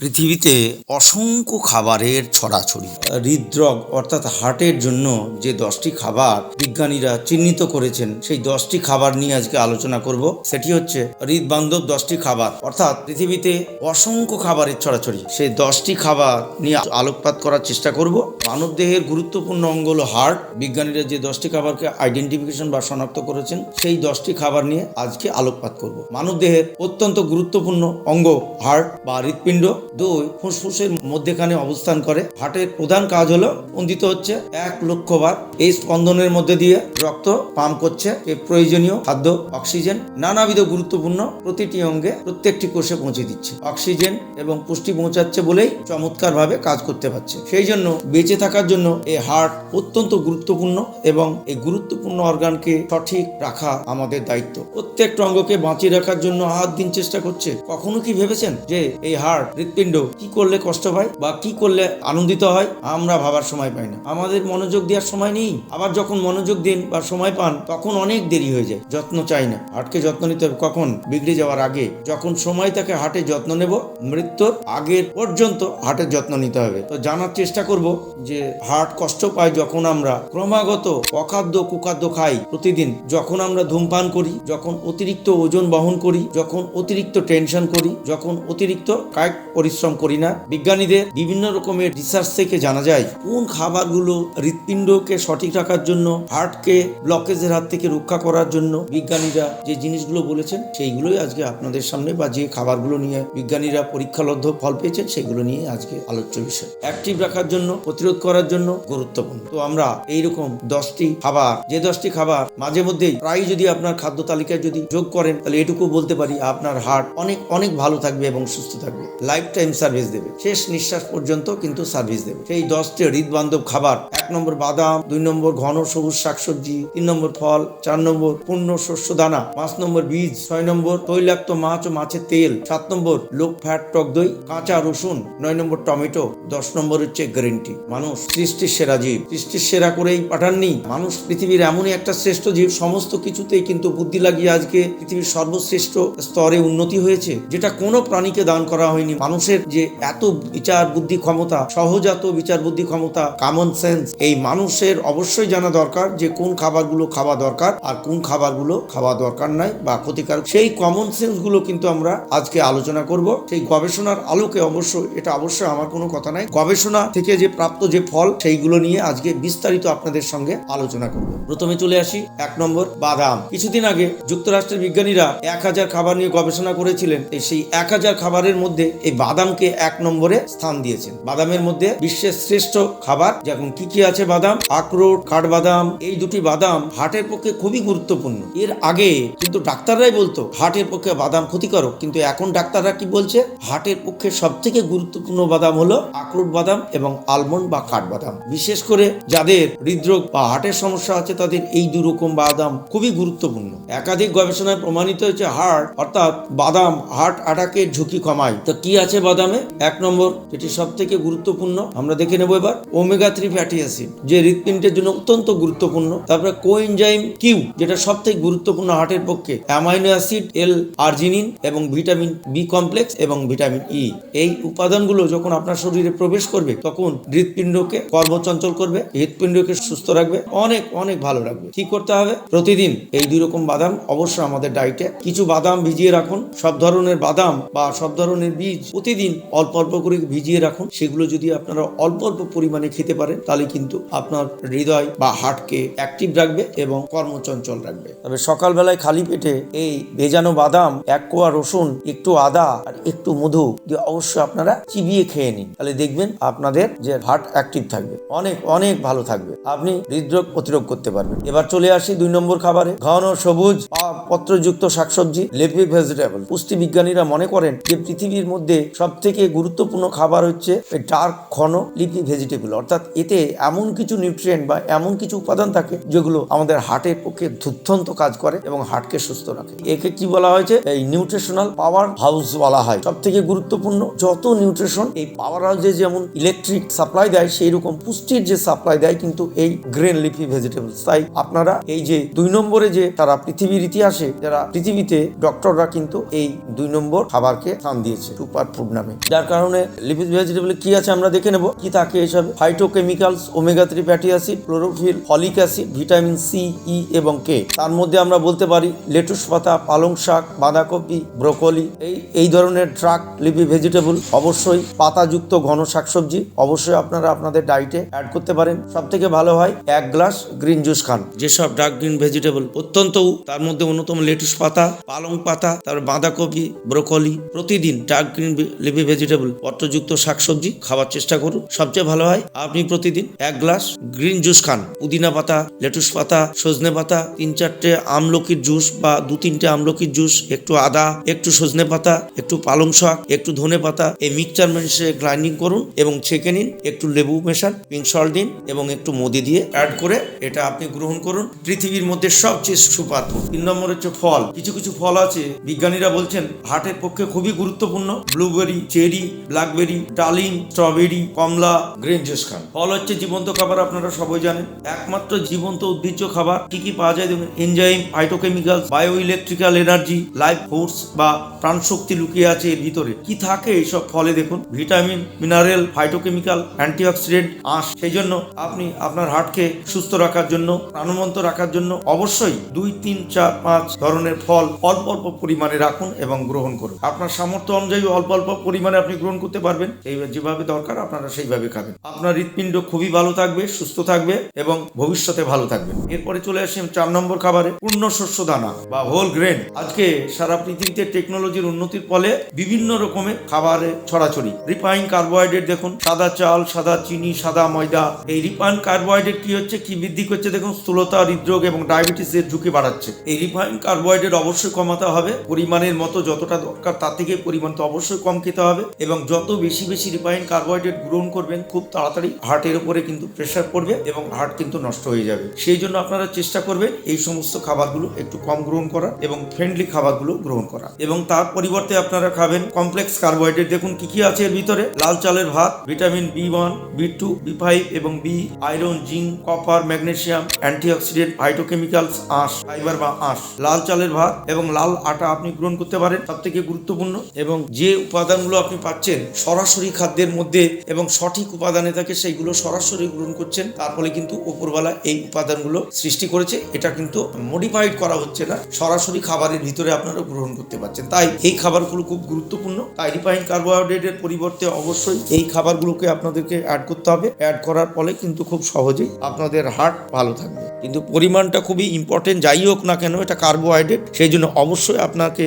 পৃথিবীতে অসংখ্য খাবারের ছড়াছড়ি। হৃদরোগ অর্থাৎ হার্টের জন্য যে দশটি খাবার বিজ্ঞানীরা চিহ্নিত করেছেন, সেই দশটি খাবার নিয়ে আজকে আলোচনা করব। সেটি হচ্ছে হৃদবান্ধব দশটি খাবার, অর্থাৎ পৃথিবীতে অসংখ্য খাবারের ছড়াছড়ি। সেই দশটি খাবার নিয়ে আলোকপাত করার চেষ্টা করব। মানব দেহের গুরুত্বপূর্ণ অঙ্গ হলো হার্ট। বিজ্ঞানীরা যে দশটি খাবারকে আইডেন্টিফিকেশন বা শনাক্ত করেছেন, সেই দশটি খাবার নিয়ে আজকে আলোকপাত করব। মানব দেহের অত্যন্ত গুরুত্বপূর্ণ অঙ্গ হার্ট বা হৃৎপিণ্ড। দুই ফুসফুসের মধ্যেখানে অবস্থান করে। হার্টের প্রধান কাজ হলো স্পন্দিত হচ্ছে এক লক্ষ বার এই স্পন্দনের মধ্যে দিয়ে রক্ত পাম্প করছে প্রয়োজনীয় খাদ্য, অক্সিজেন, নানাবিধ গুরুত্বপূর্ণ প্রতিটি অঙ্গে প্রত্যেকটি কোষে পৌঁছে দিচ্ছে। অক্সিজেন এবং পুষ্টি পৌঁছাচ্ছে বলেই চমৎকার ভাবে কাজ করতে পারছে। সেই জন্য বেঁচে থাকার জন্য এই হার্ট অত্যন্ত গুরুত্বপূর্ণ এবং এই গুরুত্বপূর্ণ অর্গানকে সঠিক রাখা আমাদের দায়িত্ব। প্রত্যেকটা অঙ্গকে বাঁচিয়ে রাখার জন্য হাত দিন চেষ্টা করছে। কখনো কি ভেবেছেন যে এই হার্ট হৃৎপিণ্ড কি করলে কষ্ট পায় বা কি করলে আনন্দিত হয়, আমরা ভাবার সময় পাই না। আমাদের মনোযোগ দেওয়ার সময় নেই। আবার যখন মনোযোগ দিন বা সময় পান, তখন অনেক দেরি হয়ে যায়। যত্ন চাই না। হার্টকে যত্ন নিতে হবে। কখন? বিগড়ে যাওয়ার আগে। যখন সময় তাকে হার্টের যত্ন নেব। মৃত্যুর আগের পর্যন্ত হার্টের যত্ন নিতে হবে। তো জানার চেষ্টা করব যে হার্ট কষ্ট পায় যখন আমরা ক্রমাগত অখাদ্য, কুখাদ্য খাই প্রতিদিন। যখন আমরা ধূমপান করি, যখন অতিরিক্ত ওজন বহন করি, যখন অতিরিক্ত টেনশন করি, যখন অতিরিক্ত কায়িক পরিশ্রম করি না। বিজ্ঞানীদের বিভিন্ন রকমের রিসার্চ থেকে জানা যায় কোন খাবারগুলো হৃৎপিণ্ডকে সঠিক রাখার জন্য হার্টকে ব্লকেজের হাত থেকে রক্ষা করার জন্য বিজ্ঞানীরা যে জিনিসগুলো বলেছেন, সেইগুলোই আজকে আপনাদের সামনে বা যে খাবারগুলো নিয়ে বিজ্ঞানীরা পরীক্ষালব্ধ ফল পেয়েছেন, সেগুলো নিয়ে আজকে আলোচ্য বিষয়। অ্যাক্টিভ রাখার জন্য, প্রতিরোধ করার জন্য গুরুত্বপূর্ণ। তো আমরা এইরকম দশটি খাবার, যে দশটি খাবার মাঝে মধ্যেই প্রায় যদি আপনার খাদ্য তালিকায় যদি যোগ করেন, তাহলে এটুকু বলতে পারি আপনার হার্ট অনেক অনেক ভালো থাকবে এবং সুস্থ থাকবে। লাইফ টাইম সার্ভিস দেবে। শেষ নিঃশ্বাস পর্যন্ত কিন্তু সার্ভিস দেবে। সেই দশটি হৃদবান্ধব খাবার, এক নম্বর বাদাম, দুই নম্বর ঘন সবুজ শাকসবজি, তিন নম্বর ফল, চার নম্বর পূর্ণ শস্য দানা, পাঁচ নম্বর বীজ, ছয় নম্বর তৈলাক্ত মাছ ও মাছের তেল, সাত নম্বর লোক ফ্যাট টক দই, কাঁচা রসুন, নয় নম্বর টমেটো, দশ নম্বর হচ্ছে গ্রিন টি মানুষ সৃষ্টির সেরা জীব। সৃষ্টির সেরা করেই পাঠাননি। মানুষ পৃথিবীর এমনই একটা শ্রেষ্ঠ জীব। সমস্ত কিছুতেই কিন্তু বুদ্ধি লাগিয়ে আজকে পৃথিবীর সর্বশ্রেষ্ঠ স্তরে উন্নতি হয়েছে, যেটা কোনো প্রাণীকে দান করা হয়নি। মানুষের যে এত বিচার বুদ্ধি ক্ষমতা, সহজাত বিচার বুদ্ধি ক্ষমতা কমন সেন্স এই মানুষের অবশ্যই জানা দরকার যে কোন খাবারগুলো খাওয়া দরকার আর কোন খাবারগুলো খাওয়া দরকার নাই বা ক্ষতিকারক। সেই কমন সেন্সগুলো কিন্তু আমরা আজকে আলোচনা করব। সেই গবেষণার আলোকে অবশ্যই এটা অবশ্যই আমার কোনো কথা নাই। গবেষণা থেকে যে প্রাপ্ত যে ফল, সেইগুলো নিয়ে আজকে বিস্তারিত আপনাদের সঙ্গে আলোচনা করব। প্রথমে চলে আসি এক নম্বর বাদাম। কিছুদিন আগে যুক্তরাষ্ট্রের বিজ্ঞানীরা এক হাজার খাবার নিয়ে গবেষণা করেছিলেন। সেই এক হাজার খাবারের মধ্যে এই বাদামকে এক নম্বরে স্থান দিয়েছেন। বাদামের মধ্যে বিশ্বের শ্রেষ্ঠ খাবার যেমন কি কি আছে বাদাম? আখরোট, কাঠবাদাম, এই দুটি বাদাম হার্টের পক্ষে খুবই গুরুত্বপূর্ণ। এর আগে কিন্তু ডাক্তাররাই বলতো, হার্টের পক্ষে বাদাম ক্ষতিকারক। কিন্তু এখন ডাক্তাররা কি বলছে? হার্টের পক্ষে সব থেকে গুরুত্বপূর্ণ বাদাম হলো আখরোট বাদাম এবং আলমন্ড বা কাঠবাদাম। বিশেষ করে যাদের হৃদরোগ বা হার্টের সমস্যা আছে, তাদের এই দু রকম বাদাম খুবই গুরুত্বপূর্ণ। একাধিক গবেষণায় প্রমাণিত হয়েছে, হার্ট অর্থাৎ বাদাম হার্ট অ্যাটাকের ঝুঁকি কমায়। তো কি আছে বাদামে এক নম্বর, যেটি সব থেকে গুরুত্বপূর্ণ, আমরা দেখে নেব এবার ওমেগা থ্রি ফ্যাটি অ্যাসিড যে হৃৎপিণ্ডের জন্য অত্যন্ত গুরুত্বপূর্ণ। তারপরে কোএনজাইম কিউ যেটা সব থেকে গুরুত্বপূর্ণ হার্টের পক্ষে অ্যামাইনো অ্যাসিড এল আর্জিনিন এবং ভিটামিন বি কমপ্লেক্স এবং ভিটামিন ই এই উপাদানগুলো যখন আপনার শরীরে প্রবেশ করবে, তখন হৃৎপিণ্ডকে কর্মচঞ্চল করবে, হৃৎপিণ্ডকে সুস্থ রাখবে, অনেক অনেক ভালো রাখবে। কি করতে হবে? প্রতিদিন এই দুই রকম বাদাম অবশ্যই আমাদের ডাইটে কিছু বাদাম ভিজিয়ে রাখুন। সব ধরনের বাদাম বা সব ধরনের বীজ প্রতিদিন অল্প অল্প করে ভিজিয়ে রাখুন। সেগুলো যদি আপনারা অল্প অল্প পরিমাণে খেতে পারেন, তাহলে কিন্তু আপনার হৃদয় বা হার্টকে অ্যাক্টিভ রাখবে এবং কর্মচঞ্চল রাখবে। তবে সকালবেলায় খালি পেটে এই ভেজানো বাদাম, এক কোয়া রসুন, একটু আদা আর একটু মধু দিয়ে অবশ্যই আপনারা চিবিয়ে খেয়ে নিন। তাহলে দেখবেন আপনাদের যে হার্ট অ্যাক্টিভ থাকবে। অনেক অনেক ভালো থাকবে। আপনি হৃদরোগ প্রতিরোধ করতে পারবেন। এবার চলে আসি দুই নম্বর খাবারে। ঘন, সবুজ পত্রযুক্ত শাকসবজি, লেপি ভেজিটেবল। পুষ্টি বিজ্ঞানীরা মনে করেন যে পৃথিবীর মধ্যে সব থেকে গুরুত্বপূর্ণ খাবার হচ্ছে ডার্ক ঘন লিপি ভেজিটেবল। অর্থাৎ এতে এমন কিছু নিউট্রিয়েন্ট বা এমন কিছু উপাদান থাকে যেগুলো আমাদের হার্টের পক্ষে দুর্ধন্ত কাজ করে এবং হার্টকে সুস্থ রাখে। একে কি বলা হয়েছে? এই নিউট্রিশনাল পাওয়ার হাউস বলা হয়। সব থেকে গুরুত্বপূর্ণ যত নিউট্রিশন এই পাওয়ার হাউসে যেমন ইলেকট্রিক সাপ্লাই দেয় সেই রকম পুষ্টির যে সাপ্লাই দেয় কিন্তু এই গ্রেন লিফি ভেজিটেবলস। তাই আপনারা এই যে দুই নম্বরে যে তারা পৃথিবীর ইতিহাসে, যারা পৃথিবীতে ডক্টররা কিন্তু এই দুই নম্বর খাবারকে স্থান দিয়েছে। সুপার ফুড নামে। যার কারণে লিপিড ভেজিটেবল কি আছে আমরা দেখে নেব। কি থাকে এসব? Phytochemicals omega three fatty acid chlorophyll folic acid vitamin C E এবং কে তার মধ্যে আমরা বলতে পারি লেটুস পাতা, পালং শাক, বাঁধাকপি ব্রোকলি এই এই ধরনের ট্রাক লিপি ভেজিটেবল অবশ্যই পাতাযুক্ত ঘন শাকসবজি অবশ্যই আপনারা আপনাদের ডায়েটে অ্যাড করতে পারেন। সব থেকে ভালো হয় এক গ্লাস গ্রিন জুস খান। যেসব ডার্ক গ্রিন ভেজিটেবল অত্যন্ত তার মধ্যে অন্যতম লেটুস পাতা, পালং পাতা, তারপর বাঁধাকপি ব্রোকলি প্রতিদিন ডার্ক গ্রিন লিপি ভেজিটেবল, পত্রযুক্ত শাকসবজি খাওয়ার চেষ্টা করুন। সবচেয়ে ভালো হয়, আপনি প্রতিদিন এক গ্লাস গ্রিন জুস খান। পুদিনা পাতা, লেটুস পাতা, সজনে পাতা, তিন চারটে আমলকির জুস বা দু তিনটে আমলকির জুস, একটু আদা, একটু সজনে পাতা, একটু পালং শাক, একটু ধনে পাতা, এই মিক্সচার মেশে গ্রাইন্ডিং করুন এবং ছেঁকে নিন, একটু লেবু মেশান পিঙ্ক সল্ট দিন এবং একটু মদি দিয়ে অ্যাড করে এটা আপনি গ্রহণ করুন। পৃথিবীর মধ্যে সবচেয়ে ফুড তিন নম্বর হচ্ছে ফল। কিছু কিছু ফল আছে, বিজ্ঞানীরা বলছেন হার্টের পক্ষে খুবই গুরুত্বপূর্ণ। ব্লুবেরি চেরি ব্ল্যাকবেরি ডালিম স্ট্রবেরি কমলা। গ্রিন জুস খান। ফল হচ্ছে জীবন্ত খাবার আপনারা সবাই জানেন। একমাত্র জীবন্ত উদ্ভিজ্জ খাবার কি কি পাওয়া যায় দেখুন। Enzyme phytochemicals bio electrical energy life force বা প্রাণশক্তি লুকিয়ে আছে এর ভিতরে। কি থাকে এইসব ফলে দেখুন? ভিটামিন মিনারেল ফাইটোকেমিক্যাল অ্যান্টিঅক্সিডেন্ট আঁশ। সেই জন্য আপনি আপনার হার্টকে সুস্থ রাখার জন্য প্রাণবন্ত রাখার জন্য অবশ্যই দুই তিন চার পাঁচ ধরনের ফল অল্প অল্প পরিমাণে রাখুন এবং গ্রহণ করুন। আপনার সামর্থ্য অনুযায়ী অল্প অল্প পরিমাণে আপনি গ্রহণ করতে পারবেন। এই যেভাবে দরকার, আপনারা সেইভাবে খাবেন। আপনার হৃৎপিণ্ড খুবই ভালো থাকবে, সুস্থ থাকবে এবং ভবিষ্যতে ভালো থাকবে। এরপরে চলে আসি চার নম্বর খাবারে, পূর্ণ শস্য দানা বা হোল গ্রেন আজকে সারা পৃথিবীতে টেকনোলজির উন্নতির ফলে বিভিন্ন রকমের খাবারে ছড়াছড়ি। রিফাইন কার্বোহাইড্রেট দেখুন, সাদা চাল, সাদা চিনি, সাদা ময়দা। এই রিফাইন কার্বোহাইড্রেট কি হচ্ছে, কি বৃদ্ধি করছে দেখুন, স্থূলতা, হৃদরোগ এবং ডায়াবেটিসের ঝুঁকি বাড়াচ্ছে। এই রিফাইন কার্বোহাইড্রেট অবশ্যই কমাতে হবে, পরিমাণের মতো যতটা দরকার তার থেকে পরিমাণ তো অবশ্যই কম খেতে হবে এবং যত বেশি বেশি রিফাইন কার্বোহাইড্রেট গ্রহণ করবেন, খুব তাড়াতাড়ি হার্টের উপরে কিন্তু প্রেশার পড়বে এবং হার্ট কিন্তু নষ্ট হয়ে যাবে। সেই জন্য আপনারা চেষ্টা করবেন এই সমস্ত খাবারগুলো একটু কম গ্রহণ করা এবং ফ্রেন্ডলি খাবারগুলো গ্রহণ করা। এবং তার পরিবর্তে আপনারা খাবেন কমপ্লেক্স কার্বোহাইড্রেট দেখুন কি কি আছে এর ভিতরে। লাল চালের ভাত vitamin B one B two B five এবং B iron zinc copper magnesium antioxidant phytochemicals আঁশ ফাইবার বা আঁশ লাল চালের ভাত এবং লাল আটা আপনি গ্রহণ করতে পারেন। সব থেকে গুরুত্বপূর্ণ এবং যে উপাদানগুলো আপনি পাচ্ছেন সরাসরি খাদ্যের মধ্যে এবং সঠিক উপাদানে থাকে সেইগুলো সরাসরি গ্রহণ করছেন, তার ফলে কিন্তু উপরবেলা এই উপাদানগুলো সৃষ্টি করেছে। এটা কিন্তু মডিফাইড করা হচ্ছে না, সরাসরি খাবারের ভিতরে আপনারা গ্রহণ করতে পারছেন। তাই এই খাবারগুলো খুব গুরুত্বপূর্ণ। তাই রিফাইন কার্বোহাইড্রেটের পরিবর্তে অবশ্যই এই খাবারগুলোকে আপনাদেরকে অ্যাড করতে হবে। অ্যাড করার ফলে কিন্তু খুব সহজেই আপনাদের হার্ট ভালো থাকবে। কিন্তু পরিমাণটা খুবই ইম্পর্টেন্ট যাই হোক না কেন, এটা কার্বোহাইড্রেট সেই জন্য অবশ্যই আপনাকে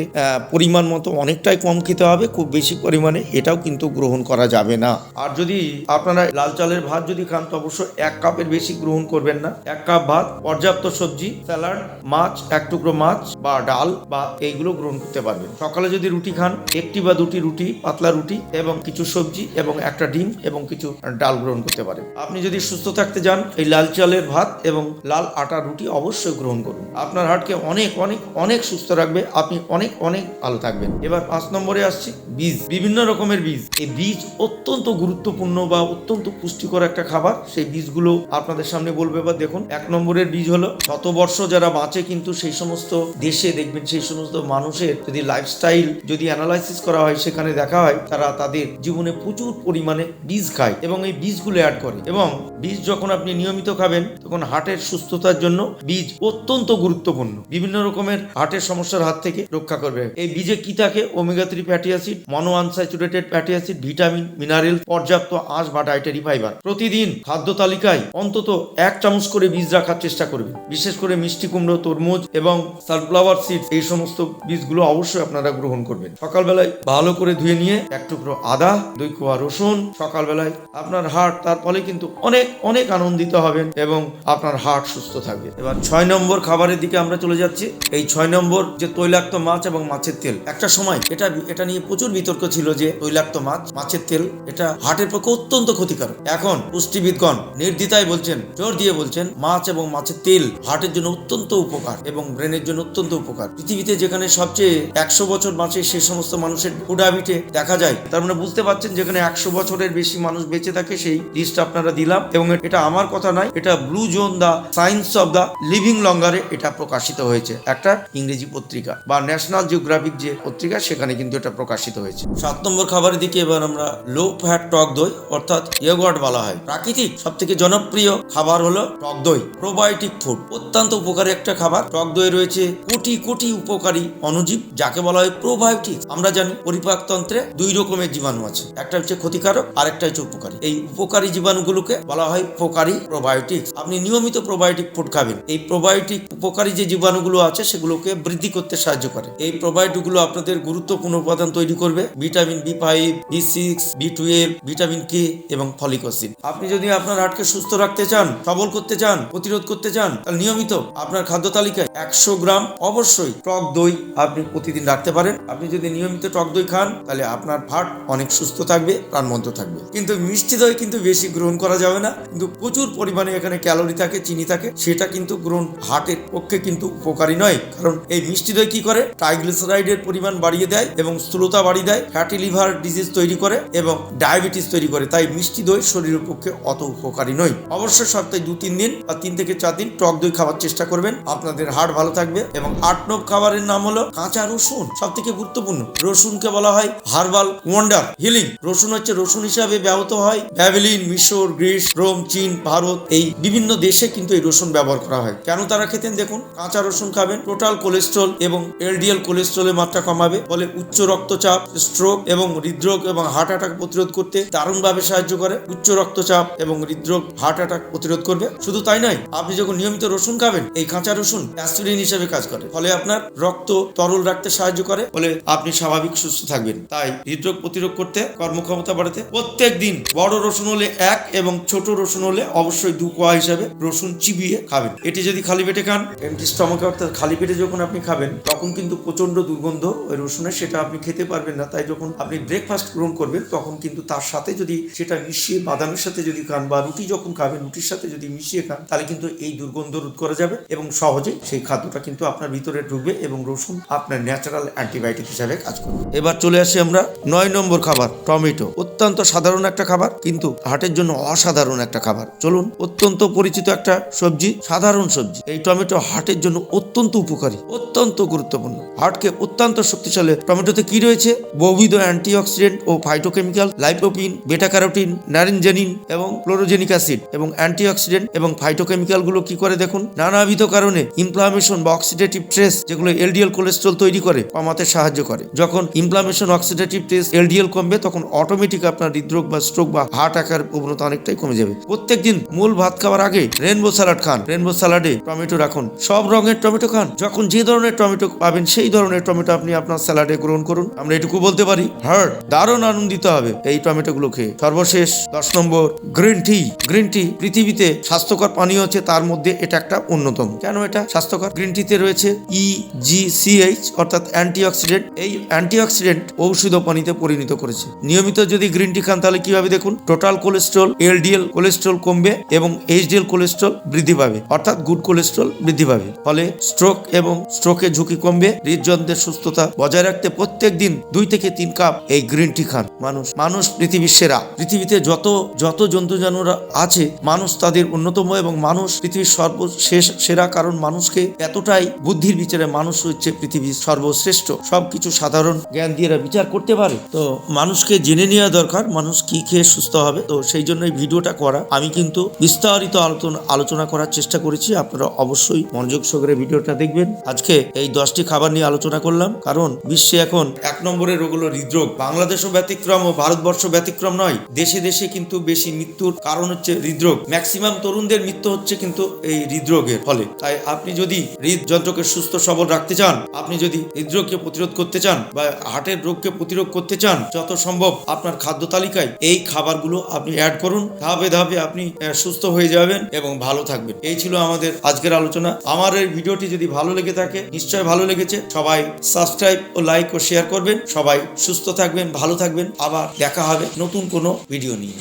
পরিমাণ মতো অনেকটাই কম খেতে হবে, খুব বেশি পরিমাণে এটাও কিন্তু গ্রহণ করা যাবে না। আর যদি আপনারা লাল চালের ভাত যদি খান, তো অবশ্যই এক কাপের বেশি গ্রহণ করবেন না। এক কাপ ভাত, পর্যাপ্ত সবজি, স্যালাড, মাছ, এক টুকরো মাছ বা ডাল বা এইগুলো গ্রহণ করতে পারবেন। সকালে যদি রুটি খান, একটি বা দুটি রুটি, পাতলা রুটি এবং কিছু সবজি এবং একটা ডিম এবং কিছু ডাল গ্রহণ করতে পারেন। আপনি যদি সুস্থ থাকতে যান, এই লাল চালের ভাত এবং লাল আটা রুটি অবশ্যই গ্রহণ করুন। আপনার হার্টকে অনেক অনেক অনেক সুস্থ রাখবে। আপনি অনেক অনেক ভালো থাকবেন। এবার পাঁচ নম্বরে আসছি, বীজ। বিভিন্ন রকমের বীজ। এই বীজ অত্যন্ত গুরুত্বপূর্ণ বা অত্যন্ত পুষ্টিকর একটা খাবার। সেই বীজগুলো আপনাদের সামনে বলবে বা দেখুন। এক নম্বরের বীজ হলো, শতবর্ষ যারা বাঁচে কিন্তু সেই সমস্ত দেশে দেখবেন সেই সমস্ত মানুষের যদি লাইফস্টাইল যদি অ্যানালাইসিস করা হয়, সেখানে দেখা হয়, তারা তাদের জীবনে প্রচুর পরিমাণে বীজ খায় এবং এই বীজগুলো অ্যাড করে। এবং বীজ যখন আপনি নিয়মিত খাবেন, তখন হার্টের সুস্থতার জন্য বীজ অত্যন্ত গুরুত্বপূর্ণ। বিভিন্ন রকমের হার্টের সমস্যার হাত থেকে রক্ষা করবে। এই বীজে কি থাকে? Omega three fatty acid mono unsaturated fatty acid, vitamin mineral পর্যাপ্ত আঁশ বা ডায়েটারি ফাইবার। প্রতিদিন খাদ্য তালিকায় অন্তত এক চামচ করে বীজ রাখার চেষ্টা করবেন। বিশেষ করে মিষ্টি কুমড়ো, তরমুজ এবং সানফ্লাওয়ার সিড এই সমস্ত বীজগুলো অবশ্যই আপনারা গ্রহণ করবেন। সকালবেলায় ভালো করে ধুয়ে নিয়ে এক টুকরো আদা, দুই কোয়া রসুন, সকালবেলায় আপনার হার্ট তার ফলে কিন্তু অনেক অনেক আনন্দিত হবেন এবং আপনার হার্ট সুস্থ থাকবে। এবার ছয় নম্বর খাবারের দিকে আমরা চলে যাচ্ছি। এই ছয় নম্বর যে তৈলাক্ত মাছ এবং মাছের তেল। একটা সময় এটা এটা নিয়ে প্রচুর বিতর্ক ছিল যে তৈলাক্ত মাছ, মাছের তেল, এটা হার্টের পক্ষে অত্যন্ত ক্ষতিকারক। এখন পুষ্টিবিদগণ নির্দ্বিধায় বলছেন, জোর দিয়ে বলছেন, মাছ এবং মাছের তেল হার্টের জন্য অত্যন্ত উপকার এবং ব্রেনের জন্য অত্যন্ত উপকার। পৃথিবীতে যেখানে সবচেয়ে একশো বছর বাঁচে সে সমস্ত মানুষের ফুডাবিটে দেখা যায়। তার মানে বুঝতে পারছেন যেখানে একশো বছরের বেশি মানুষ বেঁচে থাকে, সেই লিস্ট আপনারা দিলাম এবং এটা আমার কথা নয়, এটা blue zone the science of the living লঙ্গারে এটা প্রকাশিত হয়েছে। একটা ইংরেজি পত্রিকা বা ন্যাশনাল জিওগ্রাফিক যে পত্রিকা, সেখানে কিন্তু এটা প্রকাশিত হয়েছে। সাত নম্বর খাবারের দিকে এবার আমরা লো ফ্যাট টক দই, অর্থাৎ ইয়োগট বলা হয়। প্রাকৃতিক সব থেকে জনপ্রিয় খাবার হলো টক দই প্রোবায়োটিক ফুড অত্যন্ত উপকারী একটা খাবার। টক দই রয়েছে কোটি কোটি উপকারী অণুজীব, যাকে বলা হয় প্রোবায়োটিক আমরা জানি পরিপাকতন্ত্রে দুই রকমের জীবাণু আছে। একটা হচ্ছে ক্ষতিকারক আর একটা হচ্ছে উপকারী। এই উপকারী জীবাণুগুলোকে বলা হয় উপকারী প্রোবায়োটিক আপনি নিয়মিত প্রোবায়োটিক ফুড খাবেন। এই প্রোবায়োটিক উপকারী যে জীবাণুগুলো আছে, সেগুলোকে বৃদ্ধি করতে সাহায্য করে। এই প্রোবায়োটিকগুলো আপনাদের গুরুত্বপূর্ণ উপাদান তৈরি করবে। Vitamin B five B six B twelve vitamin K এবং ফলিক অ্যাসিড। আপনি যদি আপনার হার্টকে সুস্থ রাখতে চান, সবল করতে চান, প্রতিরোধ করতে চান, তাহলে নিয়মিত আপনার খাদ্য তালিকায় একশো গ্রাম অবশ্যই টক দই আপনি প্রতিদিন রাখতে পারেন। আপনি যদি নিয়মিত টক দই খান, তাহলে আপনার হার্ট অনেক সুস্থ থাকবে, প্রাণবন্ত থাকবে। কিন্তু মিষ্টি দই কিন্তু বেশি গ্রহণ করা যাবে না। কিন্তু প্রচুর পরিমাণে এখানে ক্যালোরি থাকে, চিনি থাকে, সেটা কিন্তু গ্রহণ হার্টের পক্ষে কিন্তু উপকারী নয়। কারণ এই মিষ্টি দই কি করে? ট্রাইগ্লিসারাইডের পরিমাণ বাড়িয়ে দেয় এবং স্থূলতা বাড়িয়ে দেয়। ফ্যাটি লিভার ডিজিজ তৈরি করে এবং ডায়াবেটিস তৈরি করে। তাই মিষ্টি দই শরীরের পক্ষে অত উপকারী নয়। অবশ্যই সপ্তাহে দু তিন দিন বা তিন থেকে চার দিন টক দই খাওয়ার চেষ্টা করবেন। আপনাদের হার্ট ভালো থাকবে এবং আট নব খাবারের নাম হলো কাঁচা রসুন। সব থেকে গুরুত্বপূর্ণ, রসুনকে বলা হয় হার্বাল ওয়ান্ডার হিলিং। রসুন হচ্ছে রসুন হিসাবে ব্যবহৃত হয়। ব্যাবেলিন মিশর, গ্রিস, রোম, চীন, ভারত এই বিভিন্ন দেশে কিন্তু এই রসুন ব্যবহার করা হয়। কেন তারা খেতেন? দেখুন, কাঁচা রসুন খাবেন টোটাল কোলেস্ট্রল এবং এলডিএল কোলেস্ট্রলের মাত্রা কমাবে ফলে উচ্চ রক্তচাপ স্ট্রোক এবং হৃদরোগ এবং হার্ট অ্যাটাক প্রতিরোধ করতে দারুণভাবে সাহায্য করে, উচ্চ রক্তচাপ এবং হৃদরোগ হার্ট অ্যাটাক প্রতিরোধ করবে। শুধু তাই নয়, আপনি যখন নিয়মিত রসুন খাবেন, এই কাঁচা রসুন অ্যাসপিরিন হিসেবে কাজ করে। ফলে আপনার রক্ত তরল রাখতে সাহায্য করে, ফলে আপনি স্বাভাবিক সুস্থ থাকবেন। তাই হৃদরোগ প্রতিরোধ করতে কর্মক্ষমতা বাড়াতে প্রত্যেক দিন বড় রসুন হলে এক এবং ছোট রসুন হলে অবশ্যই দু কোয়া হিসাবে রসুন চিবিয়ে খাবেন। এটি যদি খালি পেটে খান এমটি স্টমাকে অর্থাৎ খালি পেটে যখন আপনি খাবেন, তখন কিন্তু প্রচণ্ড দুর্গন্ধ ওই রসুনের, সেটা আপনি খেতে পারবেন না। তাই যখন আপনি ব্রেকফাস্ট গ্রহণ করবেন, তখন কিন্তু তার সাথে যদি সেটা মিশিয়ে, বাদামের সাথে যদি খান বা রুটি যখন খাবেন, রুটির সাথে যদি মিশিয়ে খান, তাহলে কিন্তু এই দুর্গন্ধ রোধ করা যাবে এবং সহজেই সেই খাদ্যটা কিন্তু আপনার ভিতরে ঢুকবে এবং রসুন আপনার ন্যাচারাল অ্যান্টিবায়োটিক হিসাবে কাজ করবে। এবার চলে আসি আমরা নয় নম্বর খাবার, টমেটো। অত্যন্ত সাধারণ একটা খাবার, কিন্তু হার্টের জন্য অসাধারণ একটা খাবার। চলুন, অত্যন্ত পরিচিত একটা সবজি, সাধারণ সবজি। এই টমেটো হার্টের জন্য অত্যন্ত উপকারী, অত্যন্ত গুরুত্বপূর্ণ। হার্টকে অত্যন্ত শক্তিশালী। টমেটোতে কি রয়েছে? বহুবিধ অ্যান্টিঅক্সিডেন্ট ও ফাইটোকেমিক্যাল লাইপোপিন বেটা ক্যারোটিন ন্যারিনজেনিন এবং ক্লোরোজেনিক অ্যাসিড এবং অ্যান্টিঅক্সিডেন্ট এবং ফাইটোকেমিক্যালগুলো কি করে দেখুন? নানাবিধ কারণে ইনফ্লামেশন বা অক্সিডেটিভ স্ট্রেস যেগুলো এলডিএল কোলেস্ট্রল তৈরি করে কমাতে সাহায্য করে। যখন ইনফ্লামেশন অক্সিডেটিভ স্ট্রেস এলডিএল কমবে, তখন অটোমেটিক আপনার হৃদরোগ বা স্ট্রোক বা হার্ট আকার প্রবণতা অনেকটাই কমে যাবে। প্রত্যেকদিন মূল ভাত খাওয়ার আগে রেনবো স্যালাড খান। রেনবো স্যালাডে টমেটো রাখুন। সব রঙের টমেটো খান। যখন যে ধরনের টমেটো পাবেন, সেই ধরনের টমেটো আপনি আপনার স্যালাডে গ্রহণ করুন। আমরা এটুকু বলতে পারি। হার্ট, দারুণ আনন্দিত হবে এই টমেটো গুলো খেয়ে সর্বশেষ দশ নম্বর, গ্রিন টি। গ্রিন টি পৃথিবীতে স্বাস্থ্যকর পানীয় হচ্ছে, তার মধ্যে এটা একটা অন্যতম। কেন এটা স্বাস্থ্যকর? গ্রিন টিতে রয়েছে ই জি সি এইচ অর্থাৎ অ্যান্টিঅক্সিডেন্ট। এই অ্যান্টিঅক্সিডেন্ট ঔষধ পানিতে পরিণত করেছে। নিয়মিত যদি গ্রিন টি খান, তাহলে কীভাবে দেখুন? টোটাল কোলেস্ট্রল, এলডিএল কোলেস্ট্রল কমবে এবং এইচডিএল কোলেস্ট্রল বৃদ্ধি পাবে, অর্থাৎ গুড কোলেস্ট্রল বৃদ্ধি পাবে। ফলে স্ট্রোক এবং স্ট্রোকের ঝুঁকি কমবে। হৃদযন্ত্রের সুস্থতা বজায় রাখতে প্রত্যেক দিন দুই থেকে তিন কাপ এই গ্রিন টি খান। মানুষ মানুষ পৃথিবীর সেরা। পৃথিবীতে যত যত জন্তু জানোয়ার আছে, মানুষ তাদের অন্যতম এবং মানুষ পৃথিবীর সর্বশেষ সেরা কারণ মানুষকে এতটাই বুদ্ধির বিচারে মানুষ হচ্ছে পৃথিবীর সর্বশ্রেষ্ঠ। সবকিছু সাধারণ জ্ঞান দিয়ে এরা বিচার করতে পারে। তো মানুষকে জেনে নেওয়া দরকার, মানুষ কি খেয়ে সুস্থ হবে। তো সেই জন্য এই ভিডিওটা করা। আমি কিন্তু বিস্তারিত আলোচনা আলোচনা করার চেষ্টা করেছি। আপনারা অবশ্যই মনোযোগ সহকারে ভিডিওটা দেখবেন। আজকে এই দশটি খাবার নিয়ে আলোচনা করলাম। কারণ বিশ্বে এখন এক নম্বরের রোগ হলো হৃদরোগ। বাংলাদেশও ব্যতিক্রম ও ভারতবর্ষ ব্যতিক্রম নয়। দেশে দেশে কিন্তু বেশি মৃত্যুর কারণ হচ্ছে হৃদরোগ। ম্যাক্সিমাম তরুণদের মৃত্যু হচ্ছে কিন্তু এই হৃদরোগের ফলে। তাই আপনি যদি হৃদযন্ত্রকে সুস্থ, সবল রাখতে চান, আপনি যদি হৃদরোগকে প্রতিরোধ করতে চান বা হার্টের রোগকে প্রতিরোধ করতে চান, যত সম্ভব আপনার খাদ্য তালিকায় এই খাবারগুলো আপনি অ্যাড করুন। ধাপে ধাপে আপনি সুস্থ হয়ে যাবেন এবং ভালো থাকবেন। এই ছিল আমাদের আজকের আলোচনা। আমার এই ভিডিওটি যদি ভালো লেগে থাকে, নিশ্চয় ভালো লেগেছে। সবাই সাবস্ক্রাইব ও লাইক ও শেয়ার করবেন। সবাই সুস্থ থাকবেন ভালো থাকবেন। আবার দেখা হবে নতুন কোনো ভিডিও নিয়ে।